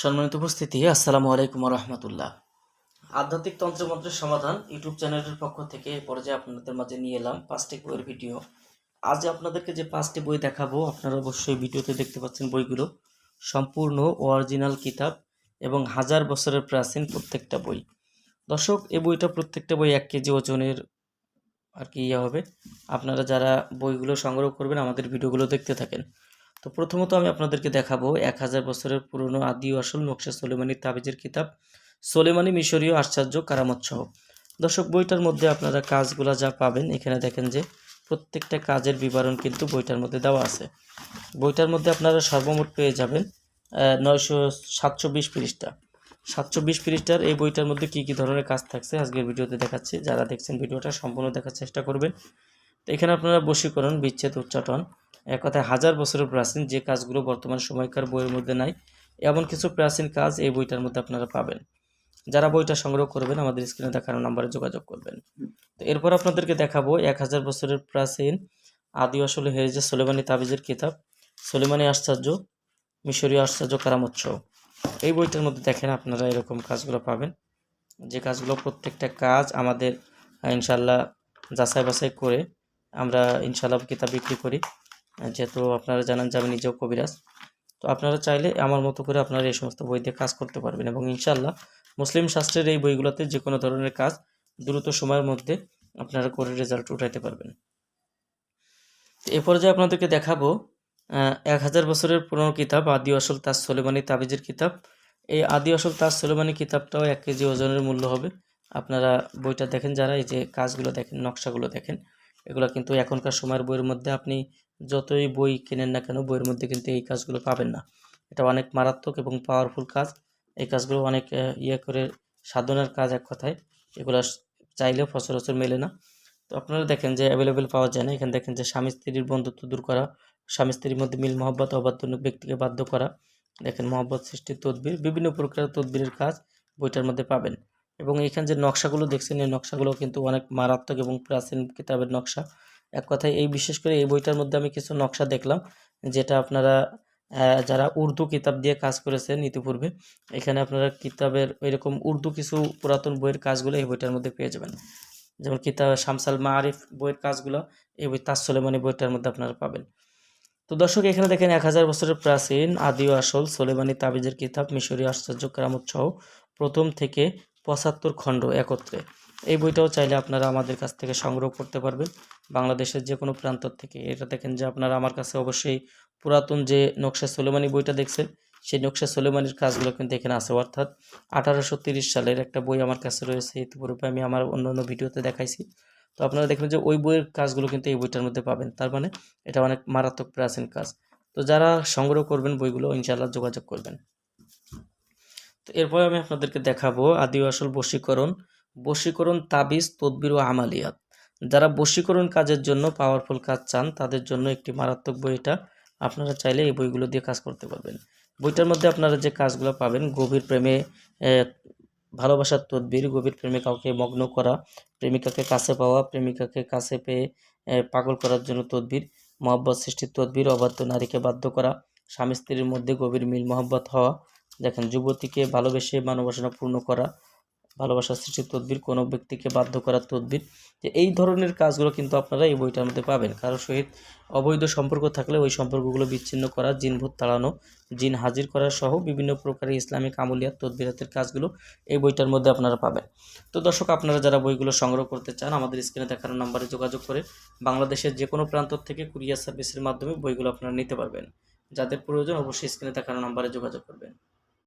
সম্মানিত উপস্থিতি, আসসালামু আলাইকুম রহমতুল্লাহ আধ্যাত্মিক তন্ত্রমন্ত্রের সমাধান ইউটিউব চ্যানেলের পক্ষ থেকে পর্যায়ে আপনাদের মাঝে নিয়ে এলাম পাঁচটি বইয়ের ভিডিও। আজ আপনাদেরকে যে পাঁচটি বই দেখাবো, আপনারা অবশ্যই ভিডিওতে দেখতে পাচ্ছেন বইগুলো। সম্পূর্ণ অরিজিনাল কিতাব এবং হাজার বছরের প্রাচীন প্রত্যেকটা বই। দর্শক এই বইটা প্রত্যেকটা বই এক কেজি ওজনের আর কি ইয়ে হবে। আপনারা যারা বইগুলো সংগ্রহ করবেন, আমাদের ভিডিওগুলো দেখতে থাকেন। তো প্রথমত আমি আপনাদেরকে দেখাবো এক হাজার বছরের পুরনো আদি আসল নকশা সোলেমানি তাবিজের কিতাব, সোলেমানি মিশরীয় আশ্চর্য কারামত সহ দর্শক, বইটার মধ্যে আপনারা কাজগুলা যা পাবেন, এখানে দেখেন যে প্রত্যেকটা কাজের বিবরণ কিন্তু বইটার মধ্যে দেওয়া আছে। বইটার মধ্যে আপনারা সর্বমোট পেয়ে যাবেন নয়শো সাতশো বিশ পৃষ্ঠা। সাতশো বিশ পৃষ্ঠার এই বইটার মধ্যে কী কী ধরনের কাজ থাকছে আজকের ভিডিওতে দেখাচ্ছি। যারা দেখছেন ভিডিওটা সম্পূর্ণ দেখার চেষ্টা করবেন। তো এখানে আপনারা বশীকরণ, বিচ্ছেদ, উচ্চাটন এক কথায় হাজার বছরের প্রাচীন যে কাজগুলো বর্তমান সময়কার বইয়ের মধ্যে নাই, এমন কিছু প্রাচীন কাজ এই বইটার মধ্যে আপনারা পাবেন। যারা বইটা সংগ্রহ করবেন, আমাদের স্ক্রিনে দেখানো নাম্বারে যোগাযোগ করবেন। তো এরপর আপনাদেরকে দেখাবো এক হাজার বছরের প্রাচীন আদি আসলে হেরেজে সোলেমানি তাবিজের কিতাব, সোলেমানি আশ্চর্য, মিশরীয় আশ্চর্য কারামত সহ এই বইটার মধ্যে দেখেন আপনারা এরকম কাজগুলো পাবেন। যে কাজগুলো প্রত্যেকটা কাজ আমাদের ইনশাল্লাহ যাচাই বাছাই করে আমরা ইনশাল্লাহ কিতাব বিক্রি করি। যেহেতু আপনারা জানেন যে আমি নিজেও কবিরাজ, তো আপনারা চাইলে আমার মতো করে আপনারা এই সমস্ত বই দিয়ে কাজ করতে পারবেন এবং ইনশাল্লাহ মুসলিম শাস্ত্রের এই বইগুলোতে যে কোনো ধরনের কাজ দ্রুত সময়ের মধ্যে আপনারা করে রেজাল্ট উঠাইতে পারবেন। এ পর্যায়ে আপনাদেরকে দেখাবো এক হাজার বছরের পুরনো কিতাব, আদি আসল তাজ সোলেমানি তাবিজের কিতাব। এই আদি আসল তাজ সোলেমানি কিতাবটাও এক কেজি ওজনের মূল্য হবে। আপনারা বইটা দেখেন যারা, এই যে কাজগুলো দেখেন, নকশাগুলো দেখেন, এগুলো কিন্তু এখনকার সময়ের বইয়ের মধ্যে আপনি যতই বই কেনেন না কেন, বইয়ের মধ্যে কিন্তু এই কাজগুলো পাবেন না। এটা অনেক মারাত্মক এবং পাওয়ারফুল কাজ। এই কাজগুলো অনেক ইয়ে করে সাধনার কাজ এক কথায়। এগুলো চাইলেও সচরাচর মেলে না। তো আপনারা দেখেন যে অ্যাভেলেবেল পাওয়া যায় না। এখানে দেখেন যে স্বামী স্ত্রীর বন্ধুত্ব দূর করা, স্বামী স্ত্রীর মধ্যে মিল, মহব্বত অবাধ্য ব্যক্তিকে বাধ্য করা, দেখেন মহব্বত সৃষ্টির তদবির, বিভিন্ন প্রকার তদবিরের কাজ বইটার মধ্যে পাবেন। এবং এখানে যে নকশাগুলো দেখছেন, এই নকশাগুলো কিন্তু অনেক মারাত্মক এবং প্রাচীন কিতাবের নকশা। এক কথায় এই বিশেষ করে এই বইটার মধ্যে আমি কিছু নকশা দেখলাম, যেটা আপনারা যারা উর্দু কিতাব দিয়ে কাজ করেছেন ইতিপূর্বে, এখানে আপনারা কিতাবের এরকম উর্দু কিছু পুরাতন বইয়ের কাজগুলো এই বইটার মধ্যে পেয়ে যাবেন। যেমন কিতাব শামসাল মারিফ বইয়ের কাজগুলো, এই বই তাজ সোলেমানি বইটার মধ্যে আপনারা পাবেন। তো দর্শক, এখানে দেখেন এক হাজার বছরের প্রাচীন আদি আসল সোলেমানি তাবিজের কিতাব মিশরীয় আশ্চর্য কেরামত প্রথম থেকে পঁচাত্তর খণ্ড একত্রে। এই বইটাও চাইলে আপনারা আমাদের কাছ থেকে সংগ্রহ করতে পারবেন বাংলাদেশের যে কোনো প্রান্ত থেকে। এটা দেখেন যে আপনারা আমার কাছে অবশ্যই পুরাতন যে নকশা সোলেমানি বইটা দেখছেন, সেই নকশা সোলেমানির কাজগুলো কিন্তু এখানে আছে। অর্থাৎ আঠারোশো সালের একটা বই আমার কাছে রয়েছে, ইতিপূর্বে আমি আমার অন্য অন্য ভিডিওতে দেখাইছি। তো আপনারা দেখবেন যে ওই বইয়ের কাজগুলো কিন্তু এই বইটার মধ্যে পাবেন। তার মানে এটা অনেক মারাত্মক প্রাচীন কাজ। তো যারা সংগ্রহ করবেন বইগুলো ইনশাল্লাহ যোগাযোগ করবেন। তো এরপরে আমি আপনাদেরকে দেখাবো আদি আসল বশীকরণ। বশীকরণ তাবিজ, তদবির ও আমালিয়াত। যারা বশীকরণ কাজের জন্য পাওয়ারফুল কাজ চান, তাদের জন্য একটি মারাত্মক বই এটা। আপনারা চাইলে এই বইগুলো দিয়ে কাজ করতে পারবেন। বইটার মধ্যে আপনারা যে কাজগুলো পাবেন, গভীর প্রেমে ভালোবাসার তদবির, গভীর প্রেমে কাউকে মগ্ন করা, প্রেমিকাকে কাছে পাওয়া, প্রেমিকাকে কাছে পেয়ে পাগল করার জন্য তদবির, মহব্বত সৃষ্টির তদবির, অবাধ্য নারীকে বাধ্য করা স্বামী স্ত্রীর মধ্যে গভীর মিল মহব্বত হওয়া, দেখেন, যুবতীকে ভালোবেসে মানবাসনা পূর্ণ করা ভালোবাসা, সৃষ্টির তদবির, কোনো ব্যক্তিকে বাধ্য করার তদবির, যে এই ধরনের কাজগুলো কিন্তু আপনারা এই বইটার মধ্যে পাবেন। কারোর সহিত অবৈধ সম্পর্ক থাকলে ওই সম্পর্কগুলো বিচ্ছিন্ন করা জিন ভূত তাড়ানো, জিন হাজির করা সহ বিভিন্ন প্রকারের ইসলামিক আমলিয়াত, তদবিরাতের কাজগুলো এই বইটার মধ্যে আপনারা পাবেন। তো দর্শক, আপনারা যারা বইগুলো সংগ্রহ করতে চান, আমাদের স্ক্রিনে দেখানো নাম্বারে যোগাযোগ করে বাংলাদেশের যে কোনো প্রান্ত থেকে কুরিয়ার সার্ভিসের মাধ্যমে বইগুলো আপনারা নিতে পারবেন। যাদের প্রয়োজন অবশ্যই স্ক্রিনে দেখানো নাম্বারে যোগাযোগ করবেন।